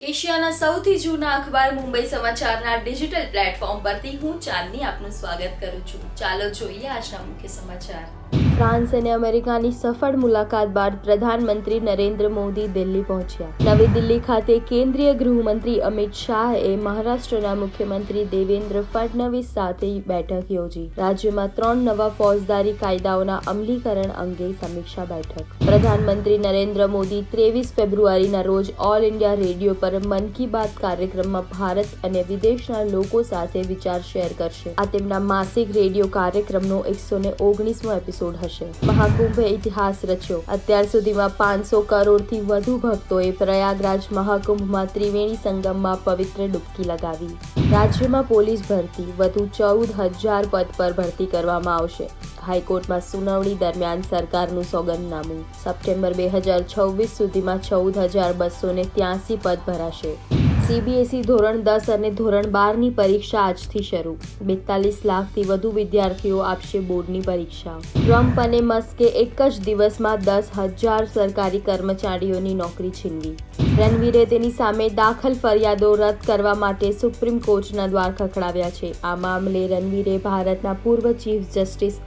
એશિયાના સૌથી જૂના અખબાર મુંબઈ સમાચારના ડિજિટલ પ્લેટફોર્મ પરથી હું ચાંદની આપનું સ્વાગત કરું છું. ચાલો જોઈએ આજના મુખ્ય સમાચાર. ફ્રાન્સ અને અમેરિકાની સફળ મુલાકાત બાદ પ્રધાનમંત્રી નરેન્દ્ર મોદી દિલ્હી પહોંચ્યા. નવી દિલ્હી ખાતે કેન્દ્રીય ગૃહમંત્રી અમિત શાહે મહારાષ્ટ્રના મુખ્યમંત્રી દેવેન્દ્ર ફડણવીસ સાથે બેઠક યોજી. રાજ્યમાં ત્રણ નવા ફોજદારી કાયદાઓના અમલીકરણ અંગે સમીક્ષા બેઠક. પ્રધાનમંત્રી નરેન્દ્ર મોદી ત્રેવીસ ફેબ્રુઆરીના રોજ ઓલ ઇન્ડિયા રેડિયો પર મન કી બાત કાર્યક્રમમાં ભારત અને વિદેશના લોકો સાથે વિચાર શેર કરશે. આ તેમના માસિક રેડિયો કાર્યક્રમનો એકસો ઓગણીસમો એપિસોડ હશે. મહાકુંભે ઇતિહાસ રચ્યો. અત્યાર સુધીમાં પાંચસો કરોડથી વધુ ભક્તોએ પ્રયાગરાજ મહાકુંભમાં ત્રિવેણી સંગમમાં પવિત્ર ડૂબકી લગાવી. રાજ્યમાં પોલીસ ભરતી, વધુ ચૌદ હજાર પદ પર ભરતી કરવામાં આવશે. હાઈકોર્ટમાં સુનાવણી દરમિયાન સરકારનું સોગંદનામું. સપ્ટેમ્બર બે હજાર છવ્વીસ સુધીમાં ચૌદ હજાર બસો ને ત્યાસી પદ ભરાશે. સીબીએસઈ ધોરણ દસ અને ધોરણ બારની પરીક્ષા આજથી શરૂ. બેતાલીસ લાખથી વધુ વિદ્યાર્થીઓ આપશે બોર્ડની પરીક્ષા. ટ્રમ્પ અને મસ્કે એક જ દિવસમાં દસ હજાર સરકારી કર્મચારીઓની નોકરી છીનવી. રણવીરે તેની સામે દાખલ ફરિયાદો રદ કરવા માટે સુપ્રીમ કોર્ટના દ્વાર ખખડાવ્યા છે. આ મામલે રણવીરે ભારતના પૂર્વ ચીફ જસ્ટિસ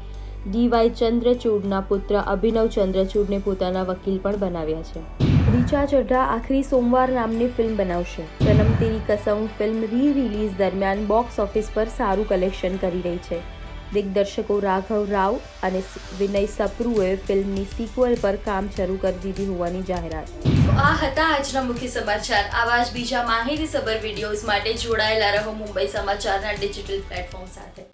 ડીવાય ચંદ્રચૂડના પુત્ર અભિનવ ચંદ્રચૂડને પોતાના વકીલ પણ બનાવ્યા છે. રીચા ચઢ્ઢા આખરી સોમવાર નામની ફિલ્મ બનાવશે. જન્મ Teri Kasam film re release દરમિયાન બોક્સ ઓફિસ પર સારું કલેક્શન કરી રહી છે. દિગ્દર્શકો રાઘવ રાવ અને વિનય સપ્રુએ ફિલ્મની સિક્વલ પર કામ શરૂ કરી દીધી હોવાની જાહેરાત. આ હતા આજના મુખ્ય સમાચાર. આવા જ બીજા માહિતીસભર વિડીયોઝ માટે જોડાયેલા રહો મુંબઈ સમાચારના ડિજિટલ પ્લેટફોર્મ સાથે.